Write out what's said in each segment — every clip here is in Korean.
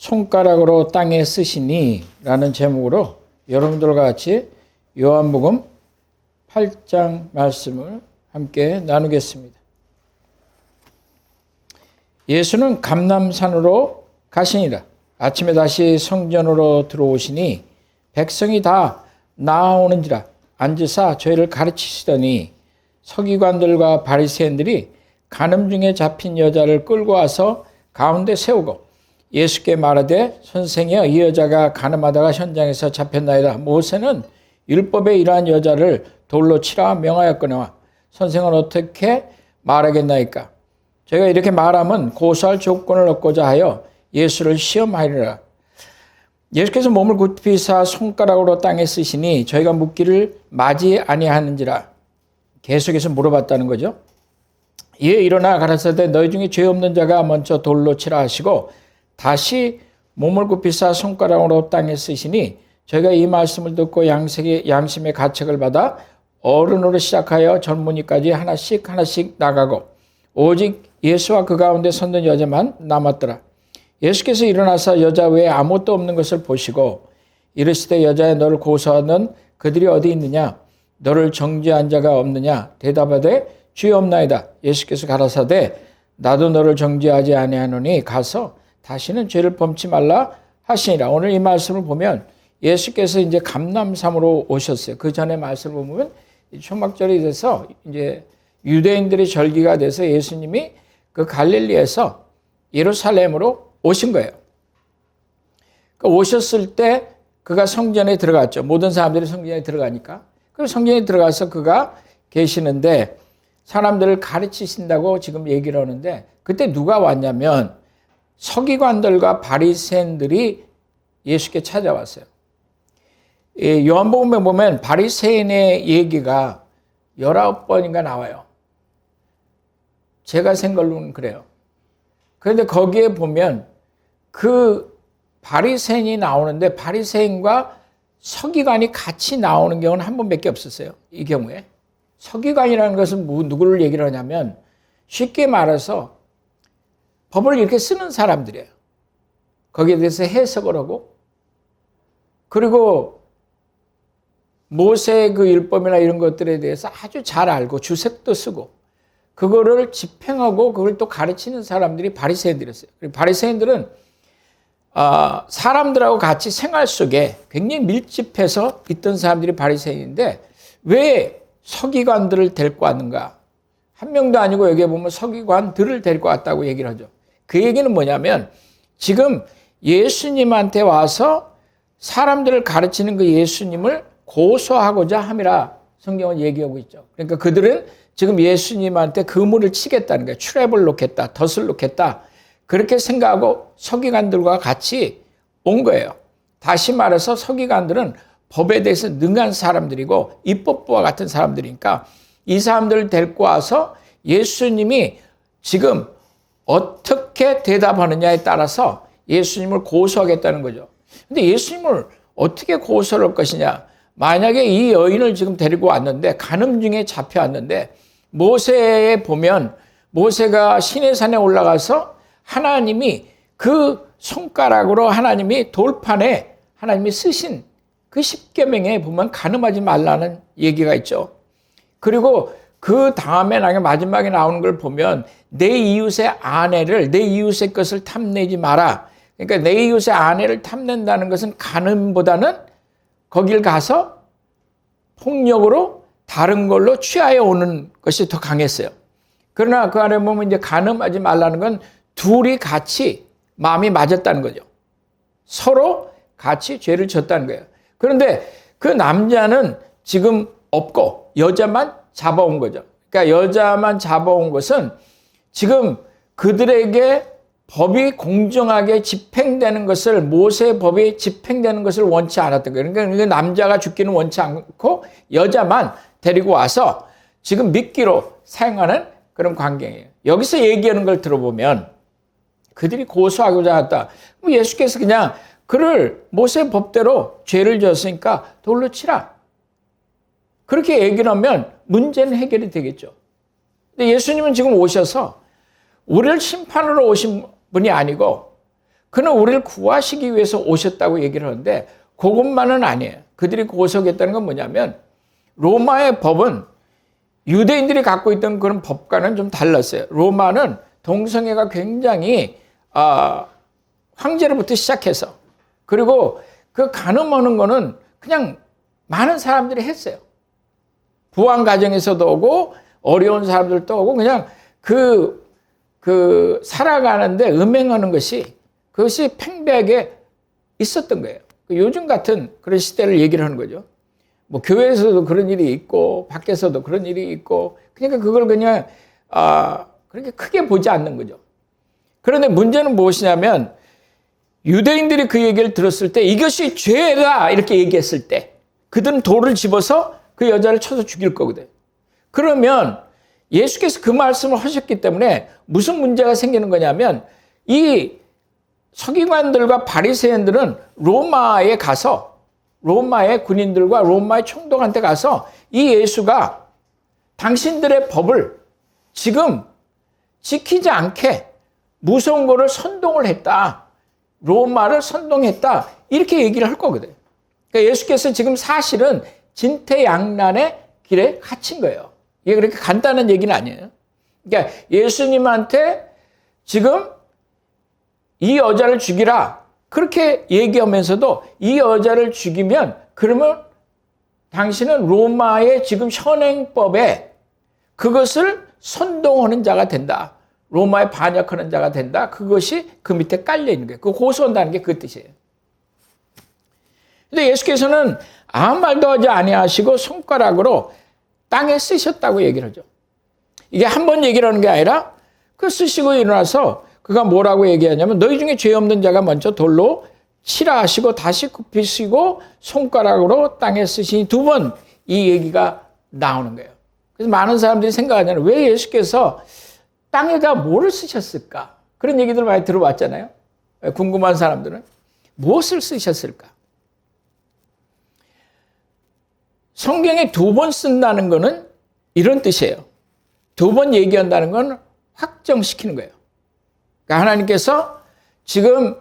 손가락으로 땅에 쓰시니 라는 제목으로 여러분들과 같이 요한복음 8장 말씀을 함께 나누겠습니다. 예수는 감남산으로 가시니라. 아침에 다시 성전으로 들어오시니 백성이 다 나아오는지라 앉으사 저희를 가르치시더니 서기관들과 바리새인들이 간음 중에 잡힌 여자를 끌고 와서 가운데 세우고 예수께 말하되 선생이여 이 여자가 간음하다가 현장에서 잡혔나이다. 모세는 율법에 이러한 여자를 돌로 치라 명하였거니와 선생은 어떻게 말하겠나이까? 제가 이렇게 말하면 고소할 조건을 얻고자 하여 예수를 시험하리라. 예수께서 몸을 굽히사 손가락으로 땅에 쓰시니 저희가 묻기를 맞이 아니하는지라 계속해서 물어봤다는 거죠. 이에 일어나 가라사대 너희 중에 죄 없는 자가 먼저 돌로 치라 하시고 다시 몸을 굽히사 손가락으로 땅에 쓰시니 저희가 이 말씀을 듣고 양식의 양심의 가책을 받아 어른으로 시작하여 젊은이까지 하나씩 하나씩 나가고 오직 예수와 그 가운데 섰는 여자만 남았더라. 예수께서 일어나서 여자 외에 아무것도 없는 것을 보시고 이르시되 여자여 너를 고소하는 그들이 어디 있느냐 너를 정죄한 자가 없느냐 대답하되 주여 없나이다. 예수께서 가라사대 나도 너를 정죄하지 아니하노니 가서 다시는 죄를 범치 말라 하시니라. 오늘 이 말씀을 보면 예수께서 이제 감남산으로 오셨어요. 그 전에 말씀을 보면 초막절이 돼서 이제 유대인들의 절기가 돼서 예수님이 그 갈릴리에서 예루살렘으로 오신 거예요. 그 오셨을 때 그가 성전에 들어갔죠. 모든 사람들이 성전에 들어가니까. 그 성전에 들어가서 그가 계시는데 사람들을 가르치신다고 지금 얘기를 하는데 그때 누가 왔냐면 서기관들과 바리새인들이 예수께 찾아왔어요. 요한복음에 보면 바리새인의 얘기가 19번인가 나와요. 제가 생각로는 그래요. 그런데 거기에 보면 그 바리새인이 나오는데 바리새인과 서기관이 같이 나오는 경우는 한 번밖에 없었어요. 이 경우에. 서기관이라는 것은 누구를 얘기를 하냐면 쉽게 말해서 법을 이렇게 쓰는 사람들이에요. 거기에 대해서 해석을 하고 그리고 모세의 그 율법이나 이런 것들에 대해서 아주 잘 알고 주색도 쓰고 그거를 집행하고 그걸 또 가르치는 사람들이 바리새인들이었어요. 바리새인들은 아, 사람들하고 같이 생활 속에 굉장히 밀집해서 있던 사람들이 바리새인인데 왜 서기관들을 데리고 왔는가? 한 명도 아니고 여기에 보면 서기관들을 데리고 왔다고 얘기를 하죠. 그 얘기는 뭐냐면 지금 예수님한테 와서 사람들을 가르치는 그 예수님을 고소하고자 함이라 성경은 얘기하고 있죠. 그러니까 그들은 지금 예수님한테 그물을 치겠다는 거예요. 트랩을 놓겠다, 덫을 놓겠다. 그렇게 생각하고 서기관들과 같이 온 거예요. 다시 말해서 서기관들은 법에 대해서 능한 사람들이고 입법부와 같은 사람들이니까 이 사람들을 데리고 와서 예수님이 지금 어떻게 대답하느냐에 따라서 예수님을 고소하겠다는 거죠. 근데 예수님을 어떻게 고소를 할 것이냐? 만약에 이 여인을 지금 데리고 왔는데 간음 중에 잡혀왔는데 모세에 보면 모세가 시내산에 올라가서 하나님이 그 손가락으로 하나님이 돌판에 하나님이 쓰신 그 십계명에 보면 간음하지 말라는 얘기가 있죠. 그리고 그 다음에 마지막에 나오는 걸 보면 내 이웃의 아내를 내 이웃의 것을 탐내지 마라. 그러니까 내 이웃의 아내를 탐낸다는 것은 간음보다는 거길 가서 폭력으로 다른 걸로 취하여 오는 것이 더 강했어요. 그러나 그 안에 보면 이제 간음하지 말라는 건 둘이 같이 마음이 맞았다는 거죠. 서로 같이 죄를 졌다는 거예요. 그런데 그 남자는 지금 없고 여자만 잡아온 거죠. 그러니까 여자만 잡아온 것은 지금 그들에게 법이 공정하게 집행되는 것을 모세 법이 집행되는 것을 원치 않았던 거예요. 그러니까 남자가 죽기는 원치 않고 여자만 데리고 와서 지금 미끼로 사용하는 그런 관계예요. 여기서 얘기하는 걸 들어보면 그들이 고소하고자 했다. 예수께서 그냥 그를 모세 법대로 죄를 졌으니까 돌로 치라. 그렇게 얘기를 하면 문제는 해결이 되겠죠. 근데 예수님은 지금 오셔서 우리를 심판으로 오신 분이 아니고 그는 우리를 구하시기 위해서 오셨다고 얘기를 하는데 그것만은 아니에요. 그들이 고속했다는 건 뭐냐면 로마의 법은 유대인들이 갖고 있던 그런 법과는 좀 달랐어요. 로마는 동성애가 굉장히 아, 황제로부터 시작해서 그리고 그 가늠하는 거는 그냥 많은 사람들이 했어요. 부왕 가정에서도 오고 어려운 사람들도 오고 그냥 그, 그 살아가는데 음행하는 것이 그것이 팽배하게 있었던 거예요. 그 요즘 같은 그런 시대를 얘기를 하는 거죠. 뭐 교회에서도 그런 일이 있고 밖에서도 그런 일이 있고 그러니까 그걸 그냥 아 그렇게 크게 보지 않는 거죠. 그런데 문제는 무엇이냐면 유대인들이 그 얘기를 들었을 때 이것이 죄다 이렇게 얘기했을 때 그들은 돌을 집어서 그 여자를 쳐서 죽일 거거든. 그러면 예수께서 그 말씀을 하셨기 때문에 무슨 문제가 생기는 거냐면 이 서기관들과 바리새인들은 로마에 가서 로마의 군인들과 로마의 총독한테 가서 이 예수가 당신들의 법을 지금 지키지 않게 무서운 거를 선동을 했다. 로마를 선동했다. 이렇게 얘기를 할 거거든. 그러니까 예수께서 지금 사실은 진퇴양난의 길에 갇힌 거예요. 이게 그렇게 간단한 얘기는 아니에요. 그러니까 예수님한테 지금 이 여자를 죽이라. 그렇게 얘기하면서도 이 여자를 죽이면 그러면 당신은 로마의 지금 현행법에 그것을 선동하는 자가 된다. 로마에 반역하는 자가 된다. 그것이 그 밑에 깔려 있는 거예요. 그 고소한다는 게 그 뜻이에요. 근데 예수께서는 아무 말도 하지 아니하시고 손가락으로 땅에 쓰셨다고 얘기를 하죠. 이게 한 번 얘기를 하는 게 아니라 그 쓰시고 일어나서 그가 뭐라고 얘기하냐면 너희 중에 죄 없는 자가 먼저 돌로 치라 하시고 다시 굽히시고 손가락으로 땅에 쓰시니 두 번 이 얘기가 나오는 거예요. 그래서 많은 사람들이 생각하잖아요. 왜 예수께서 땅에다 뭐를 쓰셨을까? 그런 얘기들 많이 들어봤잖아요. 궁금한 사람들은 무엇을 쓰셨을까? 성경에 두 번 쓴다는 것은 이런 뜻이에요. 두 번 얘기한다는 건 확정시키는 거예요. 그러니까 하나님께서 지금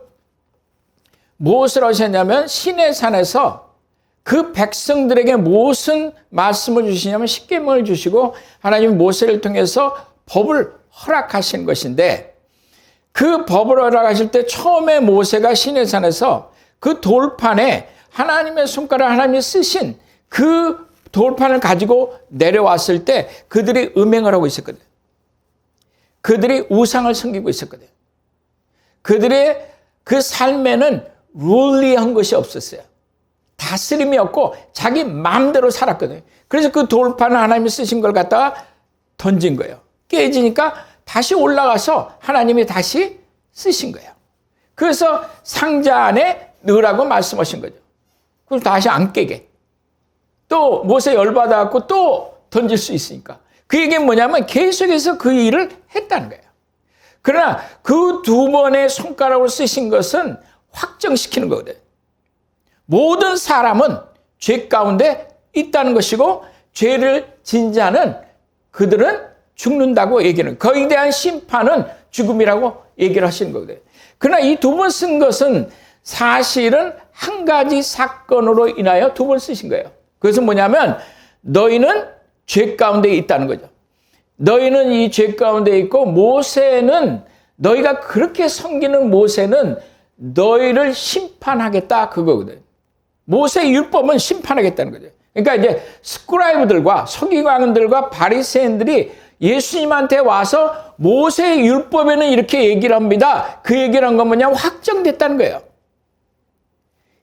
무엇을 하셨냐면 신의 산에서 그 백성들에게 무슨 말씀을 주시냐면 십계명을 주시고 하나님 모세를 통해서 법을 허락하신 것인데 그 법을 허락하실 때 처음에 모세가 신의 산에서 그 돌판에 하나님의 손가락 하나님이 쓰신 그 돌판을 가지고 내려왔을 때 그들이 음행을 하고 있었거든. 그들이 우상을 섬기고 있었거든. 그들의 그 삶에는 룰리한 것이 없었어요. 다스림이 없고 자기 마음대로 살았거든요. 그래서 그 돌판을 하나님이 쓰신 걸 갖다가 던진 거예요. 깨지니까 다시 올라가서 하나님이 다시 쓰신 거예요. 그래서 상자 안에 넣으라고 말씀하신 거죠. 그래서 다시 안 깨게. 또 못에 열받아갖고 또 던질 수 있으니까. 그 얘기는 뭐냐면 계속해서 그 일을 했다는 거예요. 그러나 그 두 번의 손가락으로 쓰신 것은 확정시키는 거거든. 모든 사람은 죄 가운데 있다는 것이고 죄를 진 자는 그들은 죽는다고 얘기는 거기에 대한 심판은 죽음이라고 얘기를 하시는 거거든. 그러나 이 두 번 쓴 것은 사실은 한 가지 사건으로 인하여 두 번 쓰신 거예요. 그것은 뭐냐면 너희는 죄 가운데 있다는 거죠. 너희는 이 죄 가운데 있고 모세는 너희가 그렇게 섬기는 모세는 너희를 심판하겠다 그거거든. 모세 율법은 심판하겠다는 거죠. 그러니까 이제 스크라이브들과 서기관들과 바리새인들이 예수님한테 와서 모세 율법에는 이렇게 얘기를 합니다. 그 얘기를 한 건 뭐냐 확정됐다는 거예요.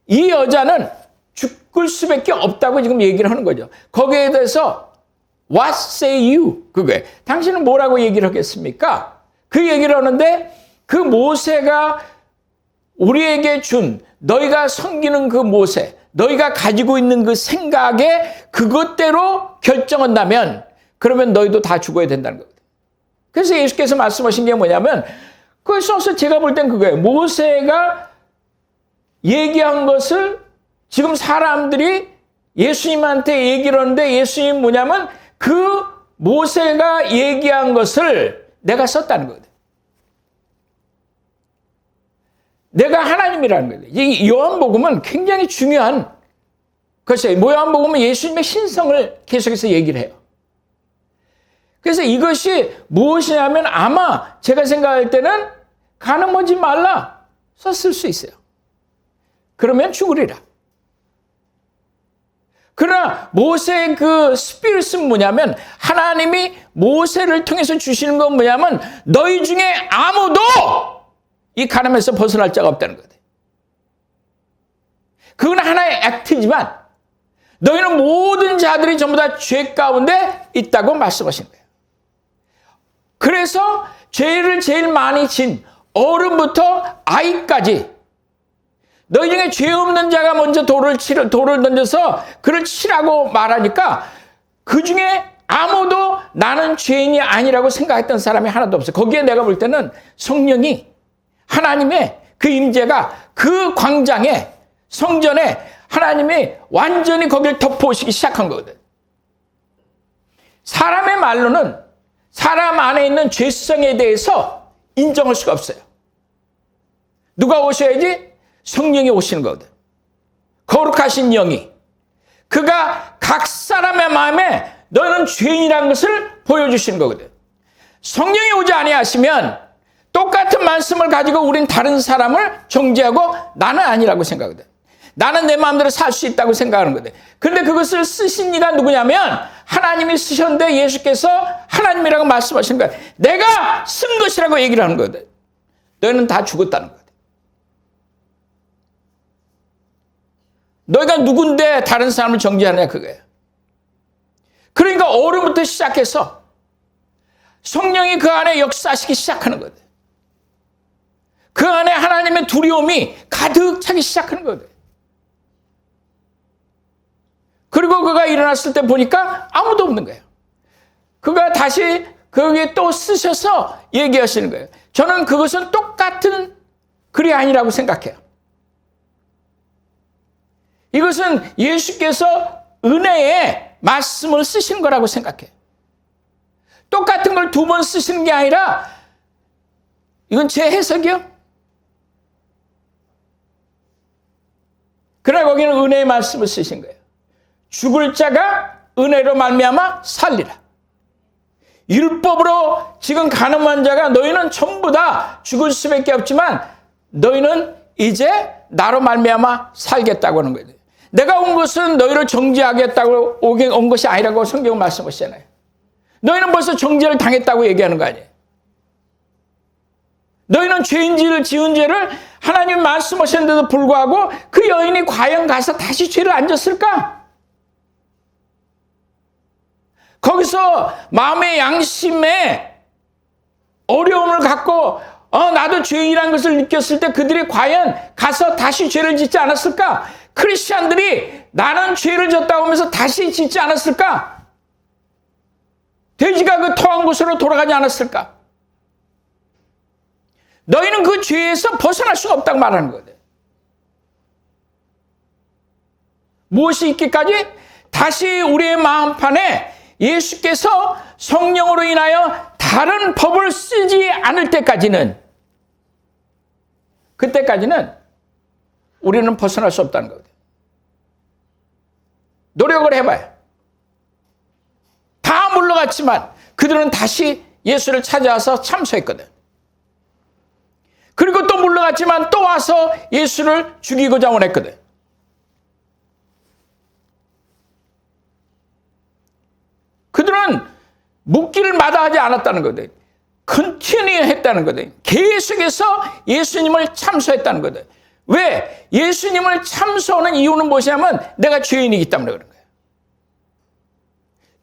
이 여자는 죽을 수밖에 없다고 지금 얘기를 하는 거죠. 거기에 대해서 What say you? 그게 당신은 뭐라고 얘기를 하겠습니까? 그 얘기를 하는데 그 모세가 우리에게 준 너희가 섬기는 그 모세, 너희가 가지고 있는 그 생각에 그것대로 결정한다면 그러면 너희도 다 죽어야 된다는 거거든. 그래서 예수께서 말씀하신 게 뭐냐면 그걸 써서 제가 볼 땐 그거예요. 모세가 얘기한 것을 지금 사람들이 예수님한테 얘기를 하는데 예수님 뭐냐면 그 모세가 얘기한 것을 내가 썼다는 거거든. 내가 하나님이라는 거예요. 이 요한복음은 굉장히 중요한 것이에요. 요한복음은 예수님의 신성을 계속해서 얘기를 해요. 그래서 이것이 무엇이냐면 아마 제가 생각할 때는 가늠하지 말라 썼을 수 있어요. 그러면 죽으리라. 그러나 모세의 그 스피릿은 뭐냐면 하나님이 모세를 통해서 주시는 건 뭐냐면 너희 중에 아무도 이 가늠에서 벗어날 자가 없다는 거예요. 그건 하나의 액트지만 너희는 모든 자들이 전부 다 죄 가운데 있다고 말씀하신 거예요. 그래서 죄를 제일 많이 진 어른부터 아이까지 너희 중에 죄 없는 자가 먼저 돌을 치러, 돌을 던져서 그를 치라고 말하니까 그 중에 아무도 나는 죄인이 아니라고 생각했던 사람이 하나도 없어요. 거기에 내가 볼 때는 성령이 하나님의 그 임재가 그 광장에 성전에 하나님이 완전히 거기를 덮어오시기 시작한 거거든. 사람의 말로는 사람 안에 있는 죄성에 대해서 인정할 수가 없어요. 누가 오셔야지? 성령이 오시는 거거든. 거룩하신 영이. 그가 각 사람의 마음에 너는 죄인이라는 것을 보여주시는 거거든. 성령이 오지 아니하시면 똑같은 말씀을 가지고 우린 다른 사람을 정죄하고 나는 아니라고 생각하거든. 나는 내 마음대로 살 수 있다고 생각하는 거든. 근데 그것을 쓰신 이가 누구냐면 하나님이 쓰셨는데 예수께서 하나님이라고 말씀하신 거야. 내가 쓴 것이라고 얘기를 하는 거거든. 너희는 다 죽었다는 거거 너희가 누군데 다른 사람을 정죄하느냐 그거예요. 그러니까 어른부터 시작해서 성령이 그 안에 역사하시기 시작하는 거거든. 그 안에 하나님의 두려움이 가득 차기 시작하는 거거든. 그리고 그가 일어났을 때 보니까 아무도 없는 거예요. 그가 다시 거기에 또 쓰셔서 얘기하시는 거예요. 저는 그것은 똑같은 글이 아니라고 생각해요. 이것은 예수께서 은혜의 말씀을 쓰신 거라고 생각해요. 똑같은 걸 두 번 쓰시는 게 아니라 이건 제 해석이요. 그러나 거기는 은혜의 말씀을 쓰신 거예요. 죽을 자가 은혜로 말미암아 살리라. 율법으로 지금 가늠한 자가 너희는 전부 다 죽을 수밖에 없지만 너희는 이제 나로 말미암아 살겠다고 하는 거예요. 내가 온 것은 너희를 정죄하겠다고 온 것이 아니라고 성경은 말씀하시잖아요. 너희는 벌써 정죄를 당했다고 얘기하는 거 아니에요. 너희는 죄인지를 지은 죄를 하나님 말씀하셨는데도 불구하고 그 여인이 과연 가서 다시 죄를 안 졌을까? 거기서 마음의 양심에 어려움을 갖고 어, 나도 죄인이라는 것을 느꼈을 때 그들이 과연 가서 다시 죄를 짓지 않았을까? 크리스찬들이 나는 죄를 졌다고 하면서 다시 짓지 않았을까? 돼지가 그 토한 곳으로 돌아가지 않았을까? 너희는 그 죄에서 벗어날 수가 없다고 말하는 거거든. 무엇이 있기까지? 다시 우리의 마음판에 예수께서 성령으로 인하여 다른 법을 쓰지 않을 때까지는 그때까지는 우리는 벗어날 수 없다는 거거든. 노력을 해봐요. 다 물러갔지만 그들은 다시 예수를 찾아와서 참소했거든. 그리고 또 물러갔지만 또 와서 예수를 죽이고자 원했거든. 그들은 묵기를 마다하지 않았다는 거거든. 컨티뉴 했다는 거거든. 계속해서 예수님을 참소했다는 거거든. 왜? 예수님을 참소하는 이유는 무엇이냐면 내가 죄인이기 때문에 그런 거예요.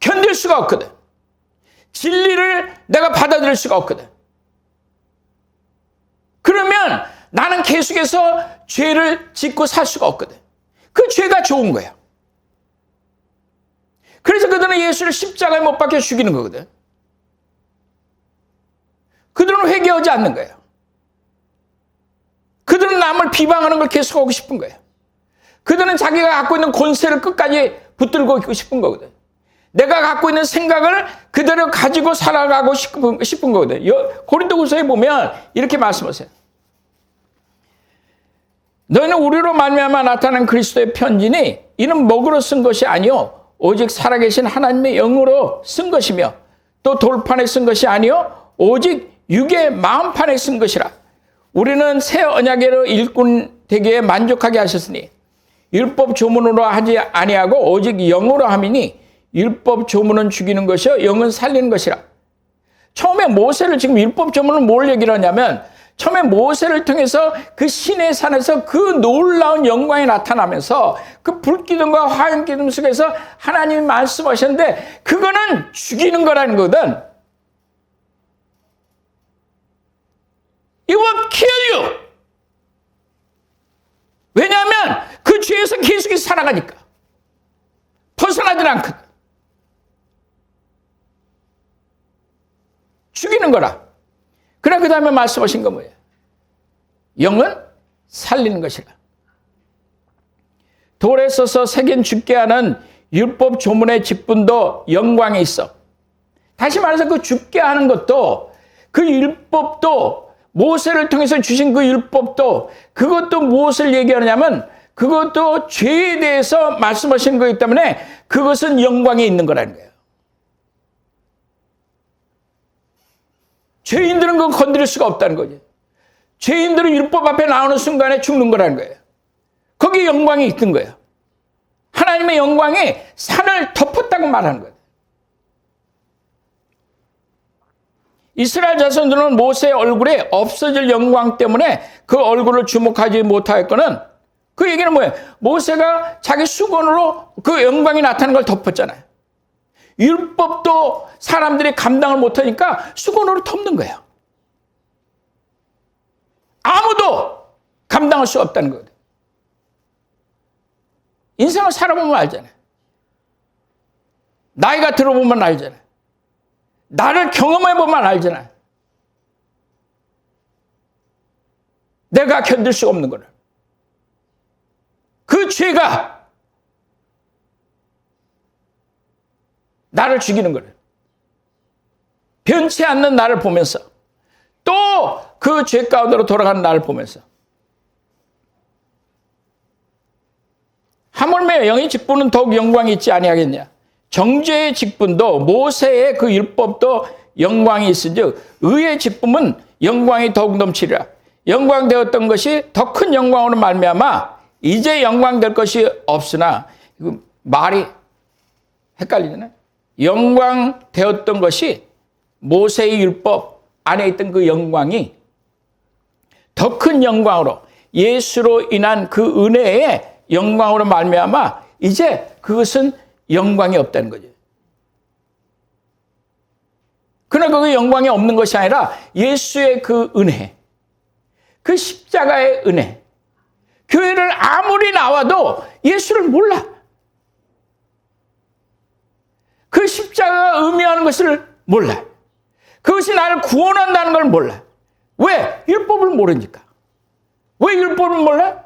견딜 수가 없거든. 진리를 내가 받아들일 수가 없거든. 그러면 나는 계속해서 죄를 짓고 살 수가 없거든. 그 죄가 좋은 거야. 그래서 그들은 예수를 십자가에 못 박혀 죽이는 거거든. 그들은 회개하지 않는 거예요. 남을 비방하는 걸 계속하고 싶은 거예요. 그들은 자기가 갖고 있는 권세를 끝까지 붙들고 있고 싶은 거거든. 내가 갖고 있는 생각을 그대로 가지고 살아가고 싶은, 싶은 거거든. 고린도후서에 보면 이렇게 말씀하세요. 너희는 우리로 말미암아 나타난 그리스도의 편지니 이는 먹으로 쓴 것이 아니요 오직 살아계신 하나님의 영으로 쓴 것이며 또 돌판에 쓴 것이 아니요 오직 육의 마음판에 쓴 것이라 우리는 새 언약으로 일꾼 되기에 만족하게 하셨으니 율법 조문으로 하지 아니하고 오직 영으로 함이니 율법 조문은 죽이는 것이요 영은 살리는 것이라 처음에 모세를 지금 율법 조문은 뭘 얘기를 하냐면 처음에 모세를 통해서 그 신의 산에서 그 놀라운 영광이 나타나면서 그 불기둥과 화염기둥 속에서 하나님이 말씀하셨는데 그거는 죽이는 거라는 거거든. It will kill you. 왜냐하면 그 죄에서 계속 살아가니까. 벗어나질 않거든. 죽이는 거라. 그러나 그 다음에 말씀하신 건 뭐예요? 영은 살리는 것이라. 돌에 써서 새긴 죽게 하는 율법 조문의 직분도 영광에 있어. 다시 말해서 그 죽게 하는 것도 그 율법도 모세를 통해서 주신 그 율법도 그것도 무엇을 얘기하느냐면 그것도 죄에 대해서 말씀하신 거기 때문에 그것은 영광에 있는 거라는 거예요. 죄인들은 그걸 건드릴 수가 없다는 거죠. 죄인들은 율법 앞에 나오는 순간에 죽는 거라는 거예요. 거기에 영광이 있던 거예요. 하나님의 영광이 산을 덮었다고 말하는 거예요. 이스라엘 자손들은 모세의 얼굴에 없어질 영광 때문에 그 얼굴을 주목하지 못하였거는 그 얘기는 뭐예요? 모세가 자기 수건으로 그 영광이 나타나는 걸 덮었잖아요. 율법도 사람들이 감당을 못하니까 수건으로 덮는 거예요. 아무도 감당할 수 없다는 거거든. 인생을 살아보면 알잖아요. 나이가 들어보면 알잖아요. 나를 경험해 보면 알잖아요. 내가 견딜 수 없는 거를. 그 죄가 나를 죽이는 거를. 변치 않는 나를 보면서 또 그 죄 가운데로 돌아가는 나를 보면서 하물며 영의 직분은 더욱 영광이 있지 아니하겠냐. 정죄의 직분도 모세의 그 율법도 영광이 있은즉 의의 직분은 영광이 더욱 넘치리라. 영광되었던 것이 더 큰 영광으로 말미암아 이제 영광될 것이 없으나 이거 말이 헷갈리잖아요. 영광되었던 것이 모세의 율법 안에 있던 그 영광이 더 큰 영광으로 예수로 인한 그 은혜의 영광으로 말미암아 이제 그것은 영광이 없다는 거죠. 그러나 그 영광이 없는 것이 아니라 예수의 그 은혜, 그 십자가의 은혜, 교회를 아무리 나와도 예수를 몰라. 그 십자가가 의미하는 것을 몰라. 그것이 나를 구원한다는 걸 몰라. 왜? 율법을 모르니까. 왜 율법을 몰라?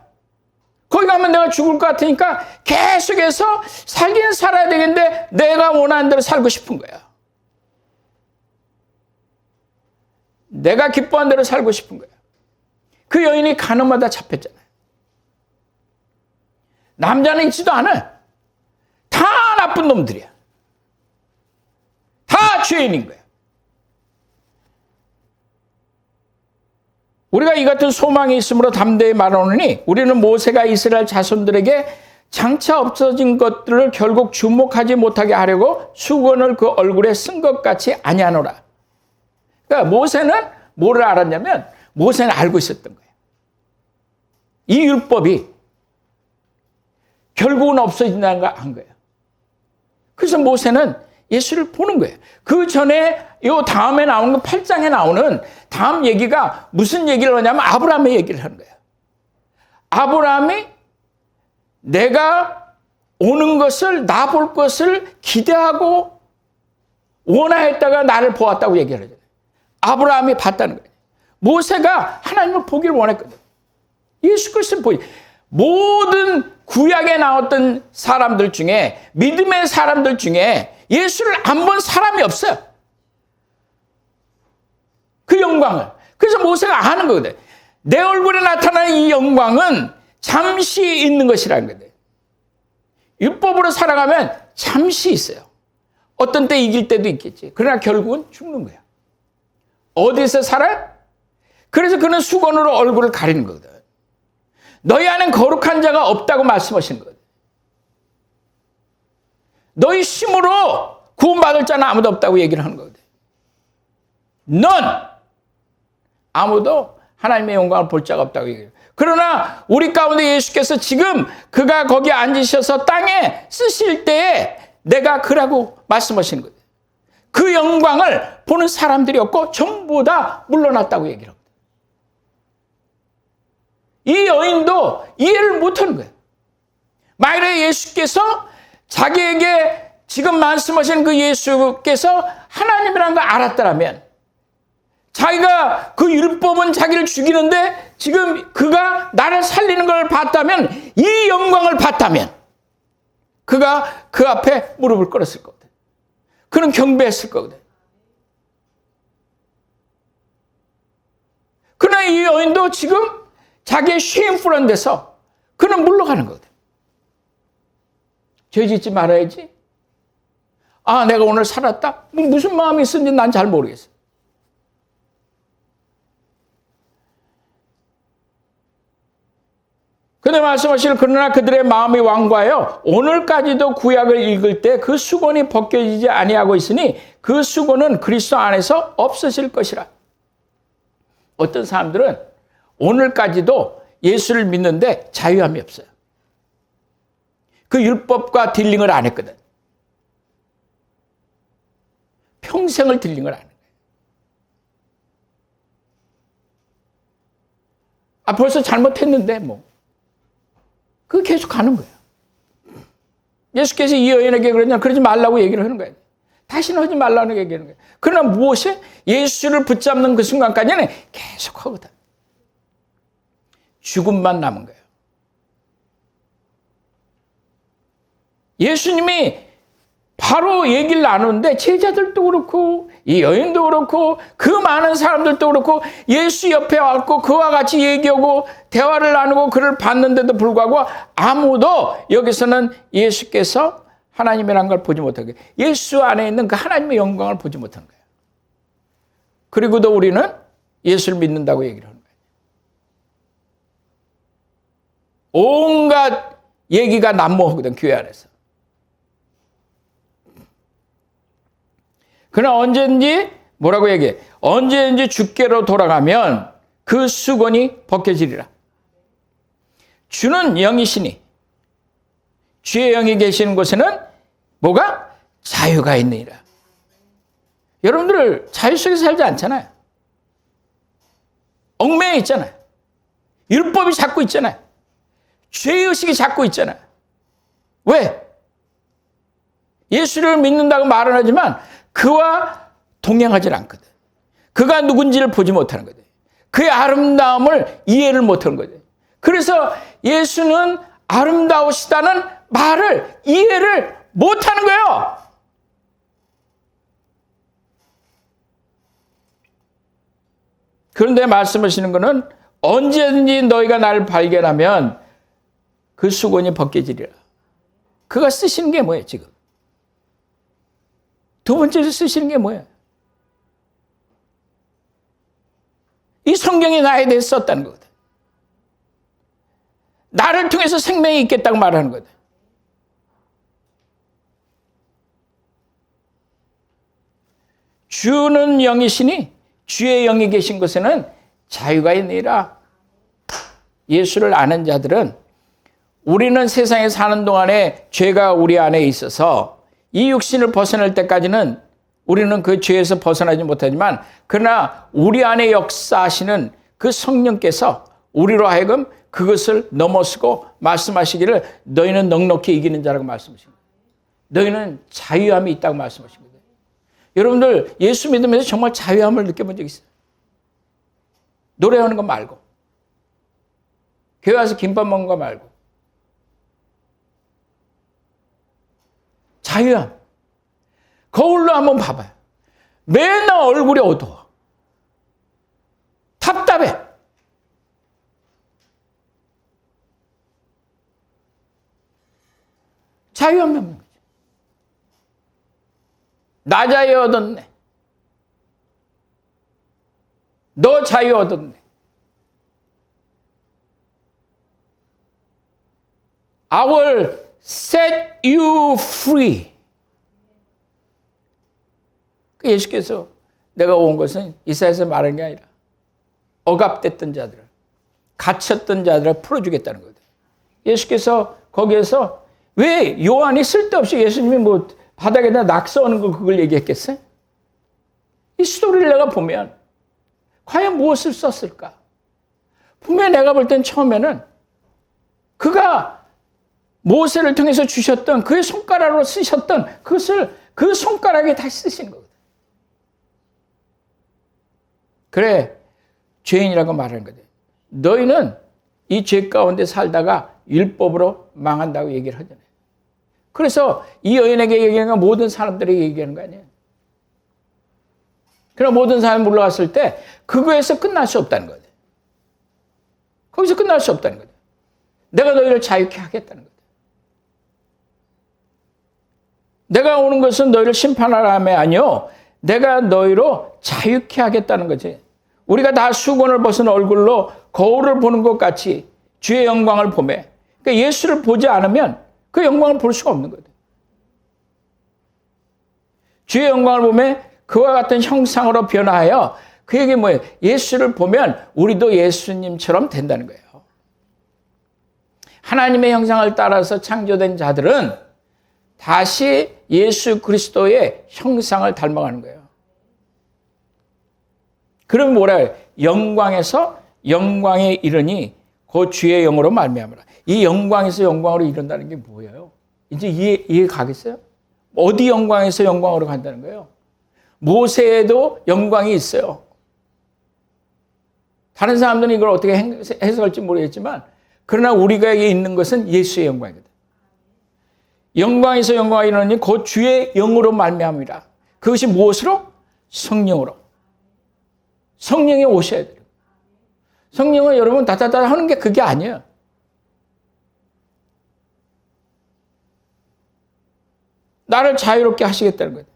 거기 가면 내가 죽을 것 같으니까 계속해서 살긴 살아야 되겠는데 내가 원하는 대로 살고 싶은 거야. 내가 기뻐한 대로 살고 싶은 거야. 그 여인이 가늠하다 잡혔잖아요. 남자는 있지도 않아. 다 나쁜 놈들이야. 다 죄인인 거야. 우리가 이 같은 소망이 있으므로 담대히 말하노니 우리는 모세가 이스라엘 자손들에게 장차 없어진 것들을 결국 주목하지 못하게 하려고 수건을 그 얼굴에 쓴 것 같이 아니하노라. 그러니까 모세는 뭐를 알았냐면 모세는 알고 있었던 거예요. 이 율법이 결국은 없어진다는 걸한 거예요. 그래서 모세는 예수를 보는 거예요. 그 전에 요 다음에 나오는 거 8장에 나오는 다음 얘기가 무슨 얘기를 하냐면 아브라함의 얘기를 하는 거예요. 아브라함이 내가 오는 것을 나 볼 것을 기대하고 원하였다가 나를 보았다고 얘기를 하잖아요. 아브라함이 봤다는 거예요. 모세가 하나님을 보기를 원했거든. 예수 그리스도를 보이. 모든 구약에 나왔던 사람들 중에 믿음의 사람들 중에 예수를 안 본 사람이 없어요. 그 영광을. 그래서 모세가 아는 거거든. 내 얼굴에 나타나는 이 영광은 잠시 있는 것이라는 거예요. 율법으로 살아가면 잠시 있어요. 어떤 때 이길 때도 있겠지. 그러나 결국은 죽는 거야. 어디서 살아? 그래서 그는 수건으로 얼굴을 가리는 거거든. 너희 안엔 거룩한 자가 없다고 말씀하시는 거거든. 너희 힘으로 구원받을 자는 아무도 없다고 얘기를 하는 거거든. 넌 아무도 하나님의 영광을 볼 자가 없다고 얘기해요. 그러나 우리 가운데 예수께서 지금 그가 거기 앉으셔서 땅에 쓰실 때에 내가 그라고 말씀하시는 거예요. 그 영광을 보는 사람들이 없고 전부 다 물러났다고 얘기를 합니다. 이 여인도 이해를 못하는 거예요. 만일에 예수께서 자기에게 지금 말씀하시는 그 예수께서 하나님이라는 걸 알았더라면 자기가 그 율법은 자기를 죽이는데 지금 그가 나를 살리는 걸 봤다면 이 영광을 봤다면 그가 그 앞에 무릎을 꿇었을 거거든. 그는 경배했을 거거든. 그러나 이 여인도 지금 자기의 쉐임풀한 데서 그는 물러가는 거거든. 죄 짓지 말아야지. 아, 내가 오늘 살았다? 뭐 무슨 마음이 있었는지 난 잘 모르겠어. 근데 말씀하실 그러나 그들의 마음이 완고하여 오늘까지도 구약을 읽을 때 그 수건이 벗겨지지 아니하고 있으니 그 수건은 그리스도 안에서 없어질 것이라. 어떤 사람들은 오늘까지도 예수를 믿는데 자유함이 없어요. 그 율법과 딜링을 안 했거든. 평생을 딜링을 안 해. 아, 벌써 잘못했는데, 뭐. 그 계속 가는 거예요. 예수께서 이 여인에게 그러냐, 그러지 말라고 얘기를 하는 거예요. 다시는 하지 말라는 얘기하는 거예요. 그러나 무엇이? 예수를 붙잡는 그 순간까지는 계속 하거든. 죽음만 남은 거예요. 예수님이 바로 얘기를 나누는데 제자들도 그렇고 이 여인도 그렇고 그 많은 사람들도 그렇고 예수 옆에 왔고 그와 같이 얘기하고 대화를 나누고 그를 봤는데도 불구하고 아무도 여기서는 예수께서 하나님이란 걸 보지 못하게 예수 안에 있는 그 하나님의 영광을 보지 못하는 거예요. 그리고도 우리는 예수를 믿는다고 얘기를 하는 거예요. 온갖 얘기가 난무하거든 교회 안에서. 그러나 언제든지 뭐라고 얘기해? 언제든지 주께로 돌아가면 그 수건이 벗겨지리라. 주는 영이시니 주의 영이 계시는 곳에는 뭐가? 자유가 있느니라. 여러분들 자유 속에 살지 않잖아요. 얽매여 있잖아요. 율법이 잡고 있잖아요. 죄의식이 잡고 있잖아요. 왜? 예수를 믿는다고 말은 하지만 그와 동행하지 않거든. 그가 누군지를 보지 못하는 거든. 그의 아름다움을 이해를 못하는 거든. 그래서 예수는 아름다우시다는 말을 이해를 못하는 거예요. 그런데 말씀하시는 것은 언제든지 너희가 나를 발견하면 그 수건이 벗겨지리라. 그가 쓰시는 게 뭐예요, 지금? 두 번째로 쓰시는 게 뭐예요? 이 성경이 나에 대해서 썼다는 거거든. 나를 통해서 생명이 있겠다고 말하는 거거든. 주는 영이시니 주의 영이 계신 곳에는 자유가 있느니라. 예수를 아는 자들은 우리는 세상에 사는 동안에 죄가 우리 안에 있어서 이 육신을 벗어날 때까지는 우리는 그 죄에서 벗어나지 못하지만 그러나 우리 안에 역사하시는 그 성령께서 우리로 하여금 그것을 넘어서고 말씀하시기를 너희는 넉넉히 이기는 자라고 말씀하십니다. 너희는 자유함이 있다고 말씀하십니다. 여러분들 예수 믿으면서 정말 자유함을 느껴본 적 있어요? 노래하는 거 말고 교회 와서 김밥 먹는 거 말고 자유함. 거울로 한번 봐봐요. 맨날 얼굴이 어두워. 답답해. 자유함이 없는 거죠. 나 자유 얻었네. 너 자유 얻었네. Our set you free. 그 예수께서 내가 온 것은 이사에서 말한 게 아니라 억압됐던 자들을 갇혔던 자들을 풀어주겠다는 거예요. 예수께서 거기에서 왜 요한이 쓸데없이 예수님이 뭐 바닥에다 낙서하는 거 그걸 얘기했겠어요? 이 스토리를 내가 보면 과연 무엇을 썼을까? 분명히 내가 볼 땐 처음에는 그가 모세를 통해서 주셨던 그의 손가락으로 쓰셨던 그것을 그 손가락에 다시 쓰신 거거든. 그래, 죄인이라고 말하는 거든. 너희는 이 죄 가운데 살다가 율법으로 망한다고 얘기를 하잖아요. 그래서 이 여인에게 얘기하는 건 모든 사람들에게 얘기하는 거 아니에요. 그럼 모든 사람이 물러갔을 때 그거에서 끝날 수 없다는 거예요. 거기서 끝날 수 없다는 거예요. 내가 너희를 자유케 하겠다는 거예요. 내가 오는 것은 너희를 심판하라 함이 아니요 내가 너희로 자유케 하겠다는 거지. 우리가 다 수건을 벗은 얼굴로 거울을 보는 것 같이 주의 영광을 보매. 그러니까 예수를 보지 않으면 그 영광을 볼 수가 없는 거예요. 주의 영광을 보매 그와 같은 형상으로 변화하여 그에게 뭐예요? 예수를 보면 우리도 예수님처럼 된다는 거예요. 하나님의 형상을 따라서 창조된 자들은 다시 예수 그리스도의 형상을 닮아가는 거예요. 그럼 뭐라 해요? 영광에서 영광에 이르니 그 주의 영으로 말미암으라. 이 영광에서 영광으로 이른다는 게 뭐예요? 이제 이해, 이해 가겠어요? 어디 영광에서 영광으로 간다는 거예요? 모세에도 영광이 있어요. 다른 사람들은 이걸 어떻게 해석할지 모르겠지만, 그러나 우리가 있는 것은 예수의 영광이거든. 영광에서 영광이 이르니 곧 주의 영으로 말미암이라. 그것이 무엇으로? 성령으로. 성령이 오셔야 돼요. 성령은 여러분 다다다 하는 게 그게 아니에요. 나를 자유롭게 하시겠다는 거예요.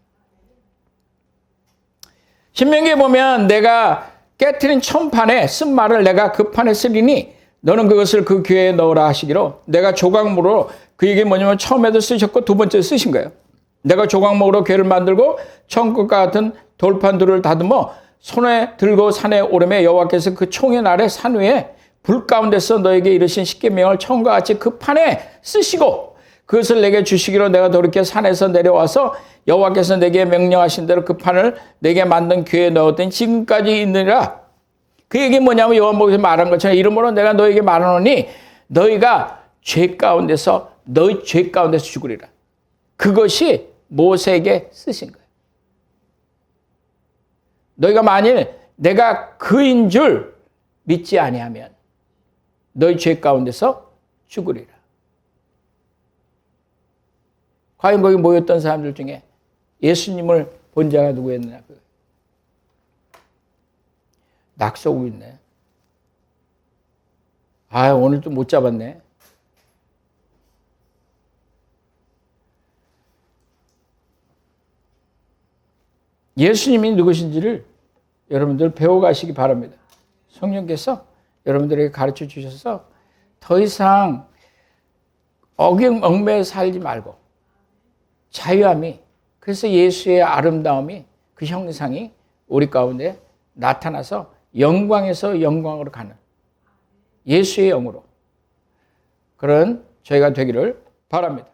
신명기에 보면 내가 깨트린 천판에 쓴 말을 내가 그 판에 쓰리니 너는 그것을 그 교회에 넣으라 하시기로 내가 조각목으로 그 얘기 뭐냐면 처음에도 쓰셨고 두 번째 쓰신 거예요. 내가 조각목으로 교회를 만들고 천국과 같은 돌판들을 다듬어 손에 들고 산에 오르매 여호와께서 그 총의 날에 산 위에 불 가운데서 너에게 이르신 십계명을 처음과 같이 그 판에 쓰시고 그것을 내게 주시기로 내가 돌이켜 산에서 내려와서 여호와께서 내게 명령하신 대로 그 판을 내게 만든 교회에 넣었더니 지금까지 있느니라. 그 얘기 뭐냐면 요한복음에서 말한 것처럼 이름으로 내가 너에게 말하노니 너희가 죄 가운데서 너희 죄 가운데서 죽으리라. 그것이 모세에게 쓰신 거예요. 너희가 만일 내가 그인 줄 믿지 아니하면 너희 죄 가운데서 죽으리라. 과연 거기 모였던 사람들 중에 예수님을 본 자가 누구였느냐? 낙서고 있네. 아, 오늘 좀못 잡았네. 예수님이 누구신지를 여러분들 배워가시기 바랍니다. 성령께서 여러분들에게 가르쳐 주셔서 더 이상 어경 얽매여 살지 말고 자유함이 그래서 예수의 아름다움이 그 형상이 우리 가운데 나타나서 영광에서 영광으로 가는 예수의 영으로 그런 저희가 되기를 바랍니다.